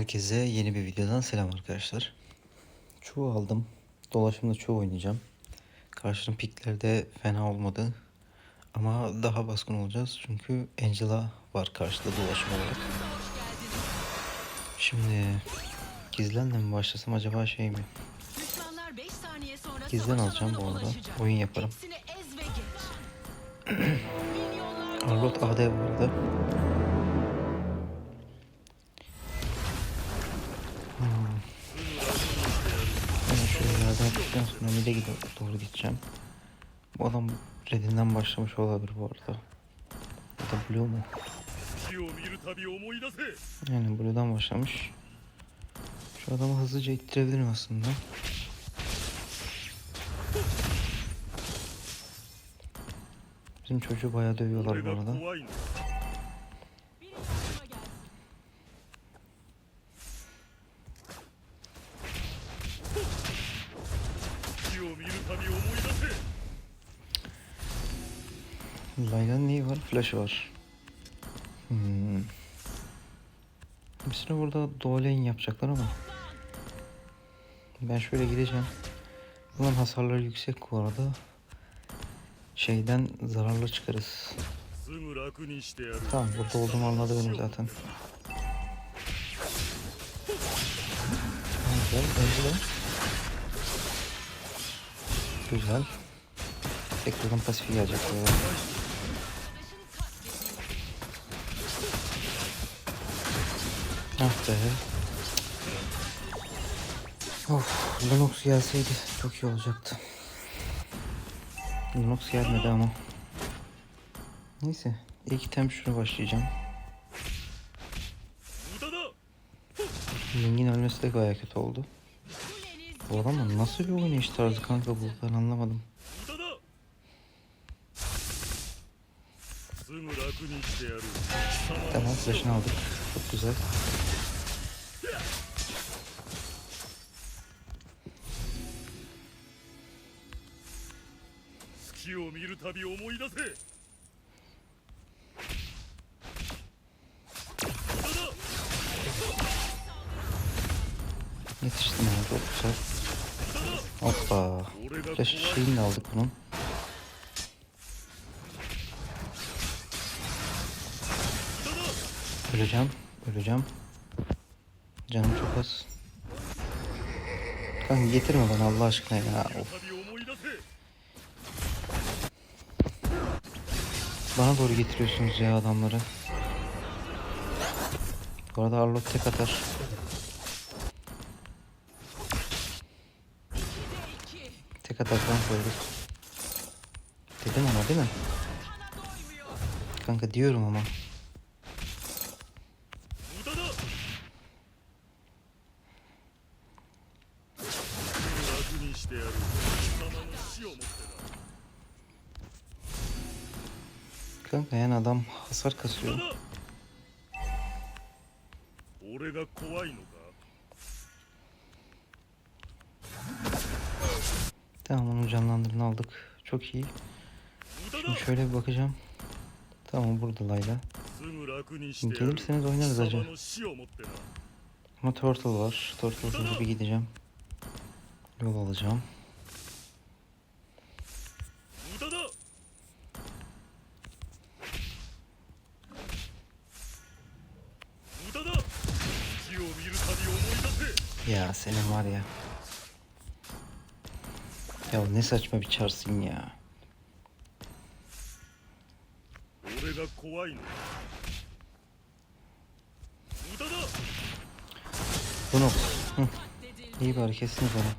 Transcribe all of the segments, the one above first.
Herkese yeni bir videodan selam arkadaşlar. Çoğu aldım. Dolaşımda çoğu oynayacağım. Karşının piklerde fena olmadı. Ama daha baskın olacağız. Çünkü Angela var karşıda dolaşım olarak. Şimdi gizlenle mi başlasam acaba şey mi? Düşmanlar 5 saniye sonra Gizlen alacağım bu arada. Oyun yaparım. Arlot AD bu arada. red'e doğru gideceğim. Bu adam red'inden başlamış olabilir bu arada. Ya da blue mu? Yani blue'dan başlamış. Şu adamı hızlıca ittirebilirim aslında. Bizim çocuğu bayağı dövüyorlar bu arada. Layla'nın neyi var? Flash'ı var. Hmm. Hepsini burada dolayın yapacaklar ama. Ben şöyle gideceğim. Bunların hasarları yüksek bu arada. Şeyden zararlı çıkarız. Tamam burada olduğumu anladı benim zaten. Güzel, güzel. Güzel. Tekrardan pasifi gelecek. Böyle. Ah be. Of, Linux gelseydi çok iyi olacaktı. Linux gelmedi ama. Neyse, ilk tem şunu başlayacağım. Ming'in ölmesi de gayet kötü oldu. Bu adamın nasıl bir oynayış tarzı kanka bu ben anlamadım. Tamam flash'ını aldık. Çok güzel. 月を見るたび思い出せ無駄だ Yetiştim ama çok güzel. Hoppa. 俺が Flash 怖い şeyini de aldık bunun. Öleceğim. Öleceğim. Canım çok az. Kanka getirme bana Allah aşkına ya. 見る Of. Bana doğru getiriyorsunuz ya adamları. Bu arada Arlot tek atar. Tek atar falan koyduk. Dedim ama değil mi? Kanka diyorum ama. hasar kasıyor. Tamam onun canlandırını aldık. Çok iyi. Şimdi şöyle bir bakacağım. Tamam burada Layla. Gelirseniz oynarız acaba. Ama Turtle var. Turtle'sız bir gideceğim. Yol alacağım. senin var ya. Ya ne saçma bir çarsın ya. Bunu Hı. İyi bari kesin bana.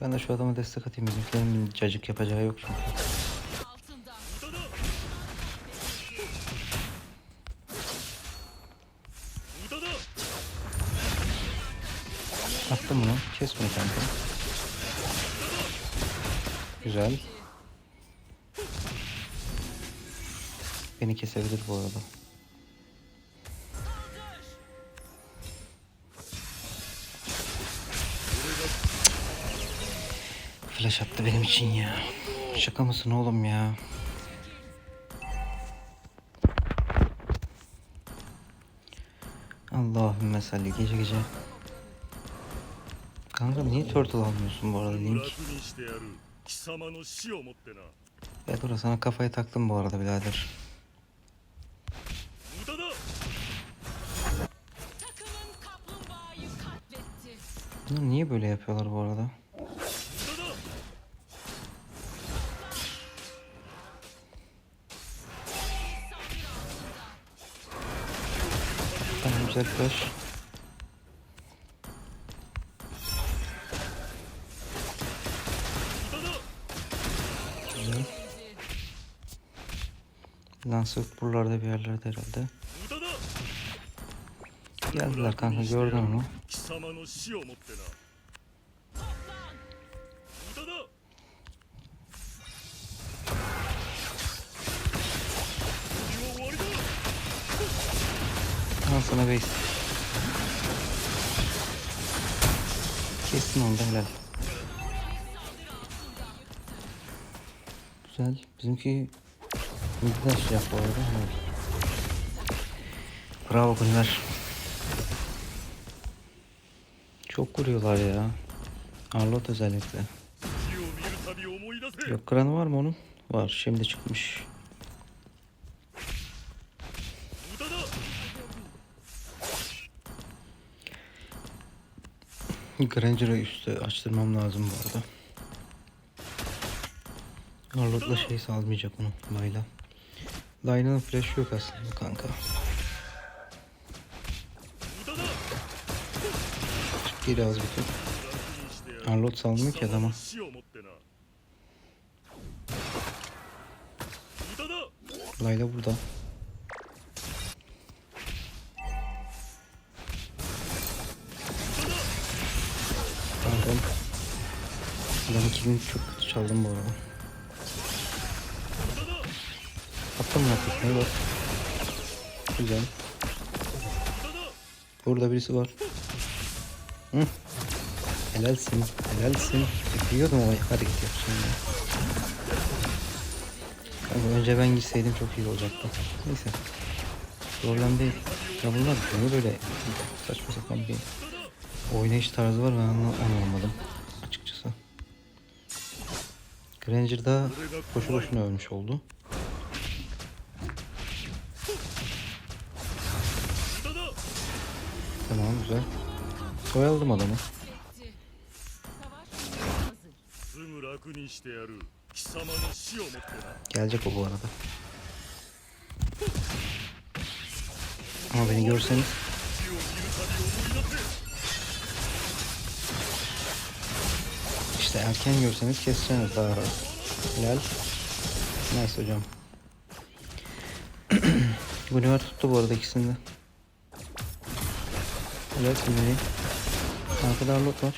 Ben de şu adama destek atayım. Bizimkilerin cacık yapacağı yok çünkü. Attım bunu. Kes bunu kanka. Güzel. Beni kesebilir bu arada. Flash attı benim için ya. Şaka mısın oğlum ya? Allah Allahümme salli gece gece. Kanka niye turtle almıyorsun bu arada Link? Ya Bedora sana kafaya taktım bu arada birader. Bunlar niye böyle yapıyorlar bu arada? Tamam güzel flash. Kanka buralarda bir yerlerde herhalde. Geldiler kanka gördün onu. Al sana base. Kesin onda helal. Güzel. Bizimki Bizden şey yap Bravo bunlar. Çok vuruyorlar ya. Arlot özellikle. Yok kranı var mı onun? Var. Şimdi çıkmış. Granger'a üstü açtırmam lazım bu arada. Arlot'la şey salmayacak onu. Layla. Lyna'nın flash yok aslında kanka. Geri az bütün. Unload salmıyor ki adama. Layla burada. Pardon. Adamı kilini çok kötü çaldım bu arada. Attım yaklaşmayı bak. Güzel. Burada birisi var. Hı. Helalsin, helalsin. Bekliyordum o hareket yapışını. Ama önce ben gitseydim çok iyi olacaktı. Neyse. Problem değil. Ya bunlar niye böyle saçma sapan bir oynayış tarzı var ben onu anlamadım açıkçası. Granger'da boşu boşuna ölmüş oldu. Tamam güzel. Soyaldım adamı. Gelecek o bu arada. Ama beni görseniz. İşte erken görseniz keseceğiniz daha rahat. Hilal. Nice hocam. Gulliver tuttu bu arada ikisini. Evet sinirliyim. Arkada loot var.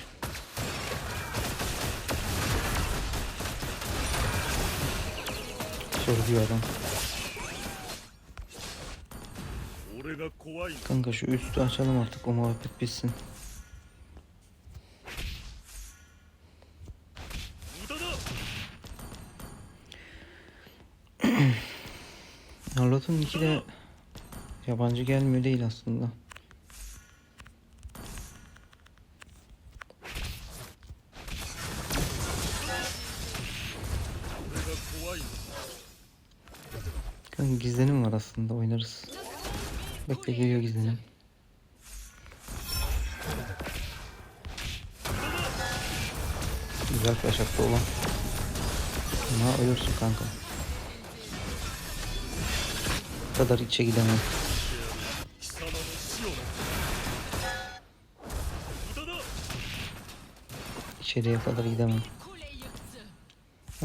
Sorguyor adam. Kanka şu üstü açalım artık o muhabbet bitsin. Harlot'un iki de yabancı gelmiyor değil aslında. Gizlenim var aslında oynarız. Bekle geliyor gizlenim. Güzel flash attı olan. Ama ölürsün kanka. Bu kadar içe gidemem. İçeriye kadar gidemem.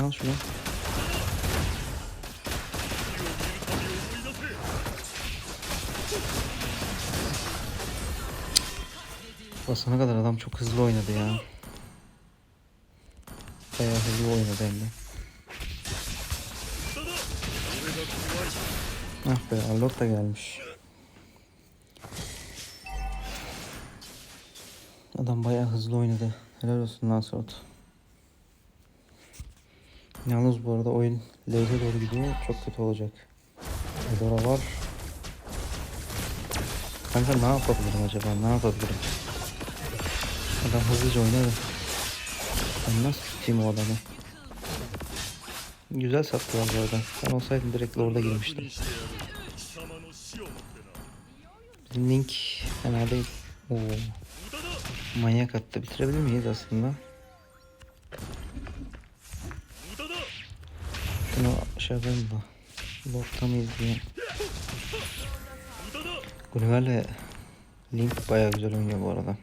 Al şunu. Basana kadar adam çok hızlı oynadı ya. Bayağı hızlı oynadı hem de. Ah be Arlok da gelmiş. Adam bayağı hızlı oynadı. Helal olsun lan Yalnız bu arada oyun late'e doğru gidiyor. Çok kötü olacak. Edora var. Kanka ne yapabilirim acaba? Ne yapabilirim? Adam hızlıca oynadı. Ben nasıl tutayım o adamı? Güzel sattılar bu. Ben olsaydım direkt orada girmiştim. Link fena değil. Oo. Manyak attı. Bitirebilir miyiz aslında? Şunu şey yapayım da. Borta mıyız diye. Gulliver'le Link bayağı güzel oynuyor bu arada.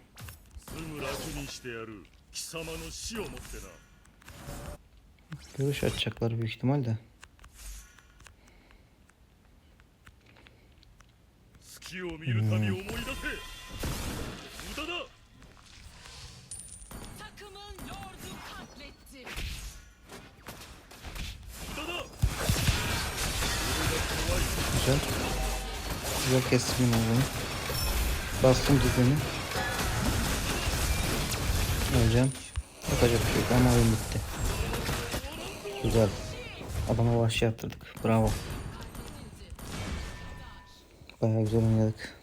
Görüş açacaklar büyük ihtimalle. Hmm. Güzel. Güzel kestim bunu. Bastım düzeni. Öleceğim. Yapacak bir şey yok ama oyun bitti. Güzel. Adama vahşi yaptırdık. Bravo. Bayağı güzel oynadık.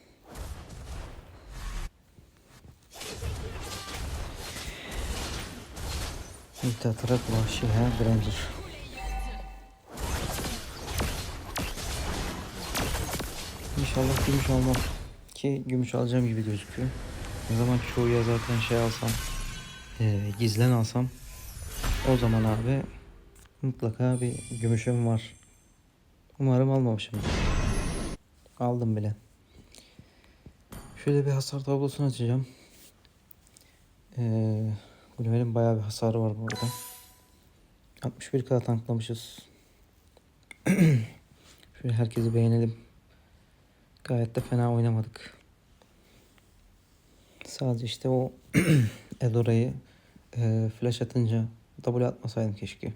İlk atarak vahşi ha Granger. İnşallah gümüş almam. Ki gümüş alacağım gibi gözüküyor. Ne zaman çoğuya zaten şey alsam, eee, gizlen alsam o zaman abi mutlaka bir gümüşüm var. Umarım almamışım. Aldım bile. Şöyle bir hasar tablosunu açacağım. Eee Gulliver'in bayağı bir hasarı var bu arada. 61 kadar tanklamışız. Şöyle herkesi beğenelim. Gayet de fena oynamadık. Sadece işte o Edora'yı e, flash atınca W atmasaydım keşke.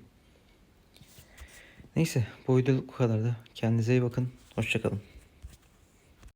Neyse bu videoluk bu kadardı. Kendinize iyi bakın. Hoşçakalın.